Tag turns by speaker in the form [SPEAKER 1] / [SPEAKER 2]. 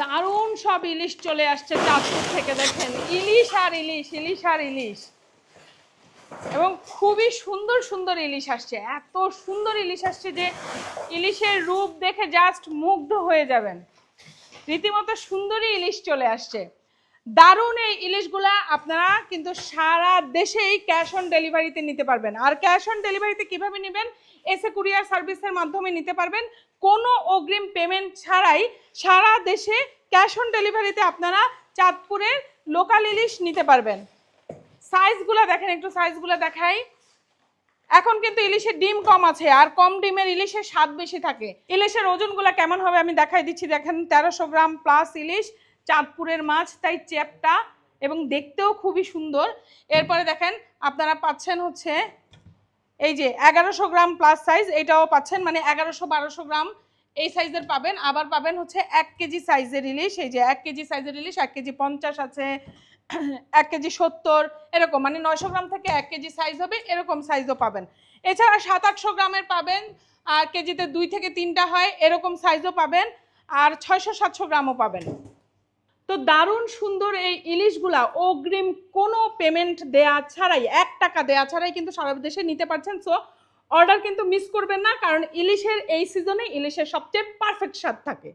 [SPEAKER 1] দারুণ সব ইলিশ চলে আসছে চাঁদপুর থেকে দেখেন। ইলিশ আর ইলিশ ইলিশ আর ইলিশ। এবং খুবই সুন্দর সুন্দর ইলিশ আসছে। এত সুন্দর ইলিশ আসছে যে ইলিশের রূপ দেখে জাস্ট মুগ্ধ হয়ে যাবেন। রীতিমতো সুন্দরী ইলিশ চলে আসছে। দারুণ এই ইলিশগুলা আপনারা কিন্তু সারা দেশেই ক্যাশ অন ডেলিভারিতে নিতে পারবেন। আর ক্যাশ অন ডেলিভারিতে কীভাবে নেবেন? এসে কুরিয়ার সার্ভিসের মাধ্যমে নিতে পারবেন। কোনো অগ্রিম পেমেন্ট ছাড়াই সারা দেশে ক্যাশ অন ডেলিভারিতে আপনারা চাঁদপুরের লোকাল ইলিশ নিতে পারবেন। সাইজগুলো দেখেন, একটু সাইজগুলো দেখাই। এখন কিন্তু ইলিশের ডিম কম আছে, আর কম ডিমের ইলিশের স্বাদ বেশি থাকে। ইলিশের ওজনগুলো কেমন হবে আমি দেখাই দিচ্ছি। দেখেন, তেরোশো গ্রাম প্লাস ইলিশ, চাঁদপুরের মাছ, তাই চেপটা এবং দেখতেও খুবই সুন্দর। এরপরে দেখেন, আপনারা পাচ্ছেন হচ্ছে এই যে এগারোশো গ্রাম প্লাস সাইজ এটাও পাচ্ছেন মানে এগারোশো বারোশো গ্রাম এই সাইজের পাবেন। আবার পাবেন হচ্ছে এক কেজি সাইজের ইলিশ, এই যে এক কেজি সাইজের ইলিশ, এক কেজি পঞ্চাশ আছে, এক কেজি সত্তর, এরকম মানে নয়শো গ্রাম থেকে এক কেজি সাইজ হবে, এরকম সাইজও পাবেন। এছাড়া সাত আটশো গ্রামের পাবেন, আর কেজিতে দুই থেকে তিনটা হয়, এরকম সাইজও পাবেন, আর ছয়শো সাতশো গ্রামও পাবেন। তো দারুণ সুন্দর এই ইলিশগুলা অগ্রিম কোনো পেমেন্ট দেয়া ছাড়াই, এক টাকা দেয়া ছাড়াই কিন্তু সারা দেশে নিতে পারছেন। সো অর্ডার কিন্তু মিস করবেন না, কারণ ইলিশের এই সিজনে ইলিশের সবচেয়ে পারফেক্ট স্বাদ থাকে।